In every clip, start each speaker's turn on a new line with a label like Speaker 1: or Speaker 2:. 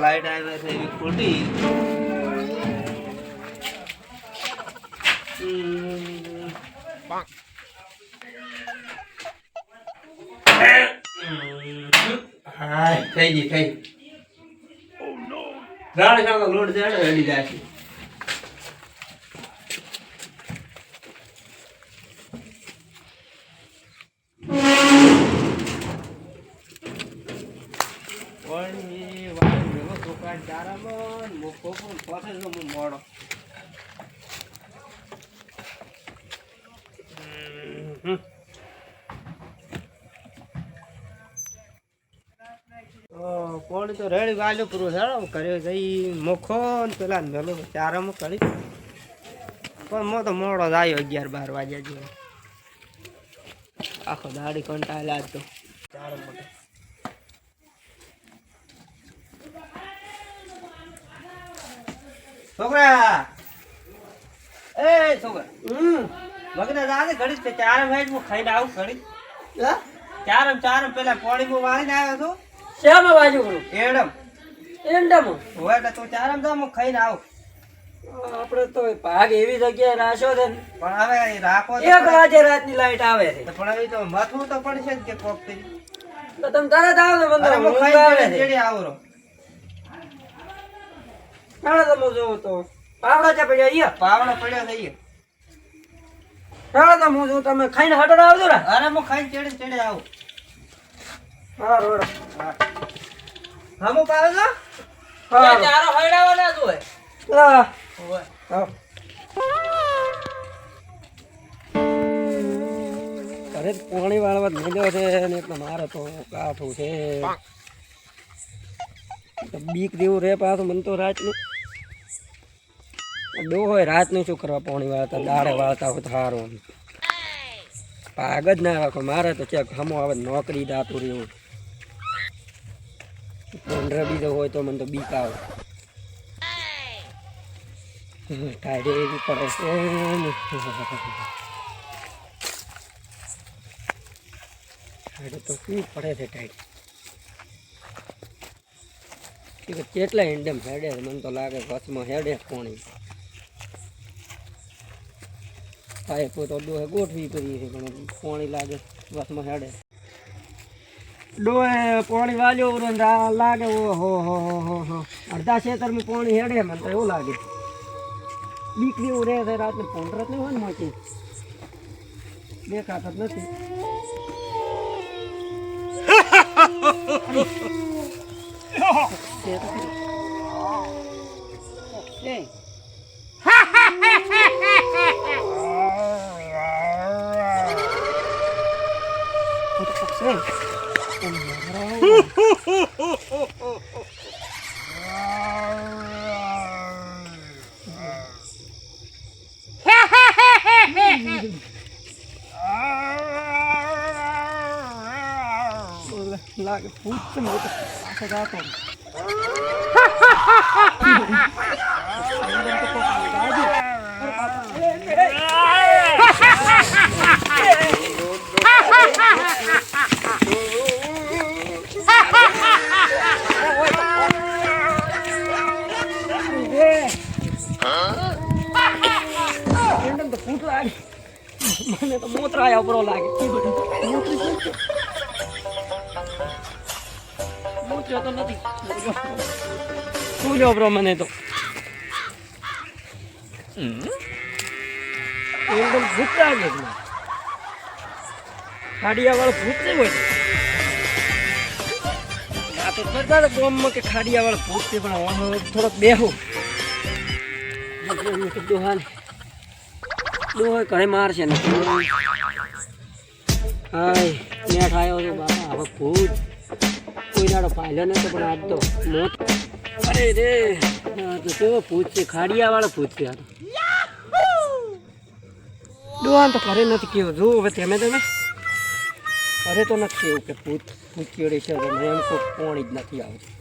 Speaker 1: Light આવે છે એવી ખોટી હમ. હાય, થઈ ગઈ થઈ રાણ ખાવા લોટ જાય રેડી જાય છે વળી વાળી ચારામાં મોકો પણ ફસે છે હું મોડો કોણ તો રેડી વાલ્યો પૂરો થયો કર્યો જઈ મોખો પેલા મેલો ચારામાં કરી પણ મો તો મોડો જ આવ્યો અગિયાર બાર વાગ્યા જેવો આખો દાડી કંટાળ્યા જ તો ચારો મોટો છોકરા! એ છોકરા!
Speaker 2: હમ.
Speaker 1: મગના દાદા ઘડી તે હેડ હું ખાઈને આવું ઘડી
Speaker 2: હા?
Speaker 1: ચારમ ચારમ પેલા પોણી માં વાળીને આવ્યો છું
Speaker 2: શેમાં બાજુ કરું
Speaker 1: એડમ.
Speaker 2: એંડામાં?
Speaker 1: હોય એટલે તું ચાર હું ખાઈને આવું.
Speaker 2: આપણે તો ભાગ એવી જગ્યાએ રાશો છે.
Speaker 1: પણ હવે રાખો
Speaker 2: એક. વાગે રાતની લાઈટ આવે છે.
Speaker 1: પણ હવે તો મથવું તો પડશે ને કે કોકથી.
Speaker 2: તો તમે તરત આવો ને બંદર
Speaker 1: હું
Speaker 2: ઊંઘ આવે છે.
Speaker 1: ચેડે આવું
Speaker 2: હાલો તમે જોવો તો. પાવડા ચા પડ્યા અહીંયા.
Speaker 1: પાવડો પડ્યો થઈ
Speaker 2: હાલો તમે જો તમે ખાઈને હટડ આવજો ને.
Speaker 1: અરે હું ખાઈને ચેડે ચેડે આવું.
Speaker 2: હા. રોડ
Speaker 1: હમું પાવે છો
Speaker 2: હા
Speaker 1: ચારો હડાવો જ હોય
Speaker 2: હા. હા. અરે પાણી વાળવા જ મેલ્યો છે ને એટલે મારે તો કાઠું છે. બીક જેવું રે પાછું મને તો રાતનું ડો હોય, રાતનું શું કરવા પાણી વાળતા, દાડે વાળતા હોય સારું પાગ જ ના રાખો, મારે તો ચેક હમો આવે નોકરી દાતું રહ્યું પંદર બીજો હોય તો મને તો બીક આવે. ટાઈડે એવી પડે તો કેવી પડે છે ટાઈટ કેટલા એન્ડમ હેડે મને તો લાગે વચમાં હેડે કોણી. પાઇપો તો ડોહે ગોઠવી કરી છે પણ પાણી લાગે બસમાં હેડે. ડોહે પાણી વાલ્યો લાગે ઓ હો હો હો હો. અડધા ખેતરમાં પાણી હેડે મને તો એવું લાગે. દીકરી એવું રહે છે રાતને રત નહીં હોય ને મોટી દેખાતા જ નથી. છે તો ખરી. છે. તો તો કોક છે. ઓ મારા. ઓલે લાગે ભૂત છે ને, હું તો પાછો જાતો ને. અંદર તો કોક ગાડી. અરે બાપા. એ, એ, એ. એ. એંડમ તો ભૂત લાગે. મને તો મોતરાયા ઉપરો લાગે. મોત્યો તો નથી. લ્યો બ્રો મને તો. એકદમ ભૂત લાગે. ખાડિયા વાળો ભૂત નહીં હોય આ તો હતા કે ખાડિયા વાળો ભૂત છે, પણ થોડોક બેહું. ડોહાને ડોહો ઘરે મારશે ને? હાય નેઠ આવ્યો છે બાપા. હવે ભૂત. કોઈ દાડો પાયલો નતો પણ આજ તો મોત. અરે રે તો કેવો ભૂત છે. ખાડિયા વાળો ભૂત છે આ ડોહાન તો ઘરે નથી કેવું જો હવે તમે તમે. ઘરે તો નથી એવું કે ભૂત. ભૂત કેળે છે હવે. એમ તો પોણી જ નથી આવતું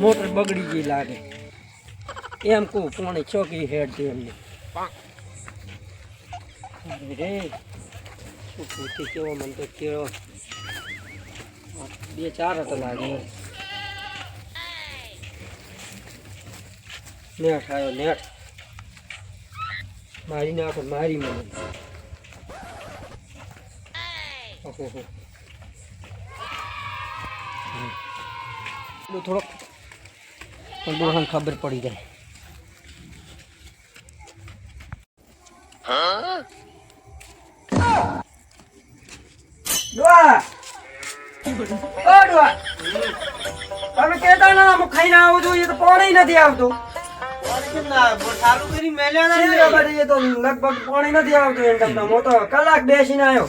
Speaker 2: મોટર બગડી ગઈ લાગે. એમ કહું પોણી ચોકી હેડ છે એમને. રે પૂછી કેવો મને તો કેળો બે ચાર હતા લાગે નેટ આવ્યો નેટ મારી નાખો મારી મને ઓહો હો. થોડોક પણ ખબર પડી જાય ડોહા! ઓ ડોહા! તમે કહેતા ના હું ખાઈને આવું છું એ તો પાણી નથી આવતું લગભગ પાણી નથી આવતું તો કલાક બેસીને આવ્યો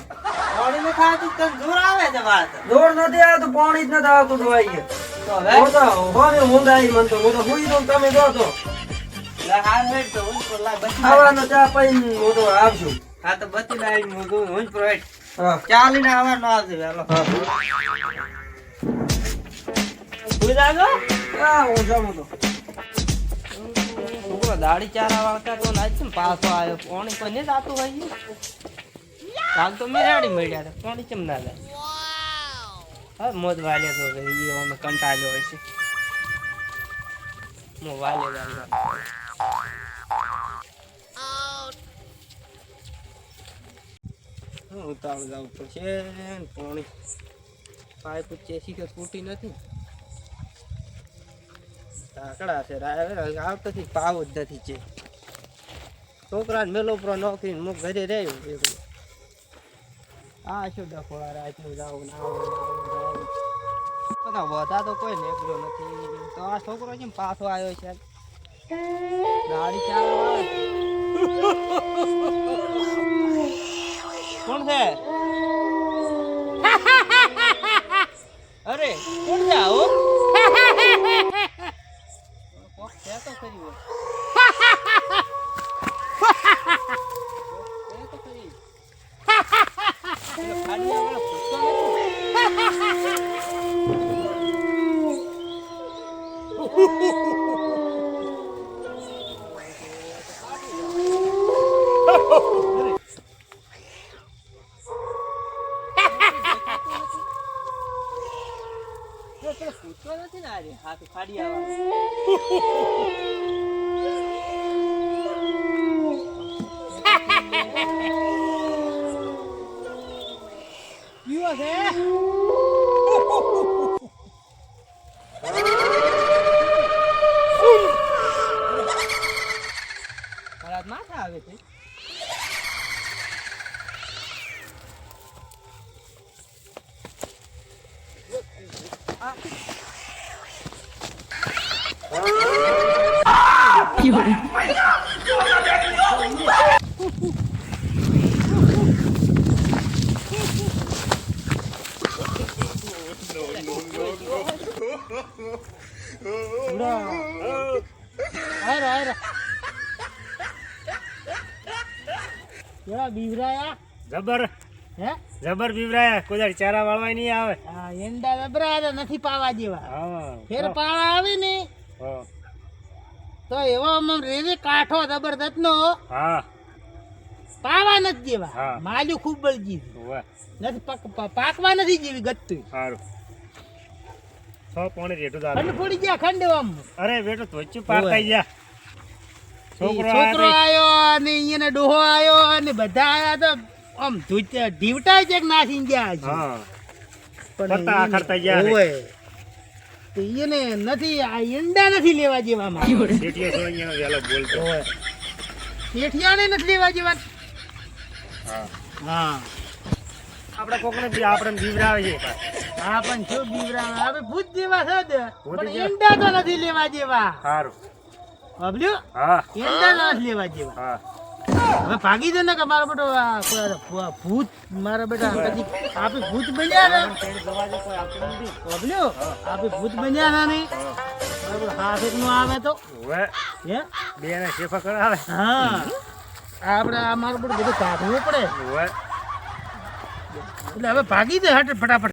Speaker 1: પાણી ને ખાતું તને જોર આવે છે વાત
Speaker 2: જોર નથી આવતું પાણી જ નથી આવતું ડોહાઈએ
Speaker 1: તો
Speaker 2: હું તો હોને ઊંઘાઈ મન તો હું તો હુઈ દઉં તમે દો તો ખાવાનો ચા પીને હું આવશું
Speaker 1: હા તો લાય હું તો હું જ પ્રોવાઈડ ચાલીને આવવાનો આવશે વેલો.
Speaker 2: હા.
Speaker 1: જાગો
Speaker 2: હા હું જાઉં તો
Speaker 1: છોકરો દાઢી ચારા વાળતા તો નાચ છે પાછો આવ્યો. પાણી પણ નહીં જાતું હોય. કાલ તો મેં રેડી મળ્યા હતા. પાણી કેમ ના જાય? હા મોજ તો કે અમે કંટાળ્યો હોય છે. હું ઉતાવળ જવું પડશે. પાણી પાઇપ ચેસી કે તૂટી નથી. ઢાંકડા છે આવતાથી પાવ જ નથી છે. છોકરાને મેલો પર નોકરી મુક ઘરે રહ્યું આ શું દખો રાતનું જાવું ને બધા તો કોઈ નીકળ્યો નથી. તો આ છોકરો કેમ પાછો આવ્યો છે? ગાડી ચાલવા. કોણ છે અરે કોણ છે આવું કોક છે તો ખરી હોય. છે તો ખરી. પેલો ખાડિયાવાળો ભૂસકો નથી? જો પેલો ભૂસકો નથી ને આ રહ્યો, હાથે ખાડિયાવાળો. પીવો છે મારા માથા આવે છે આયરો આયરો કેવા બીવરાયા.
Speaker 3: જબર.
Speaker 1: હે?
Speaker 3: જબર બીવરાયા. કોઈ ચારા વાળવા નહીં આવે.
Speaker 1: એંડા જબરા નથી પાવા જેવા.
Speaker 3: હા
Speaker 1: ફેર પાવા આવે ને?
Speaker 3: હા.
Speaker 1: તો એવો આમ રેલી કાઠો જબરદસ્ત નો
Speaker 3: હા.
Speaker 1: પાવા નથી
Speaker 3: હા.
Speaker 1: માલ્યું ખૂબ બળજી નથી પક પાકવા નથી જેવી ગતું
Speaker 3: સારું. છ પોણી રેટું દાદા
Speaker 1: ખંડ પડી ગયા ખંડ
Speaker 3: અરે બેટો તો પાર થઈ ગયા. છોકરો
Speaker 1: આવ્યો અને અહીંયા ડોહો આવ્યો અને બધા આવ્યા તો આમ ધૂચ છે જ નાસી ગયા છે. પણ
Speaker 3: પત્તા ગયા છે.
Speaker 1: તો એને નથી આ ઈંડા નથી લેવા. શેઠિયાને નથી જેવા.
Speaker 3: હા. આપણે કોકને બી આપણે બીવરાવે છે
Speaker 1: હા પણ શું બીવરા હવે ભૂત જેવા છે પણ ઈંડા તો નથી લેવા જેવા.
Speaker 3: સારું.
Speaker 1: બબલ્યું
Speaker 3: હા.
Speaker 1: ઈંડા તો લેવા જેવા.
Speaker 3: હા.
Speaker 1: હવે ભાગી દે ને કે મારા બેટો ભૂત મારા બેટા આપે ભૂત બન્યા ને? બબલ્યો આપે ભૂત બન્યા ના નહીં? બરાબર હાથનું આવે તો. હે?
Speaker 3: બે ને શેફા કરાવે.
Speaker 1: હા. આપણે આ મારું બધું બધું કાઢવું પડે. એટલે હવે ભાગી દે હટ ફટાફટ.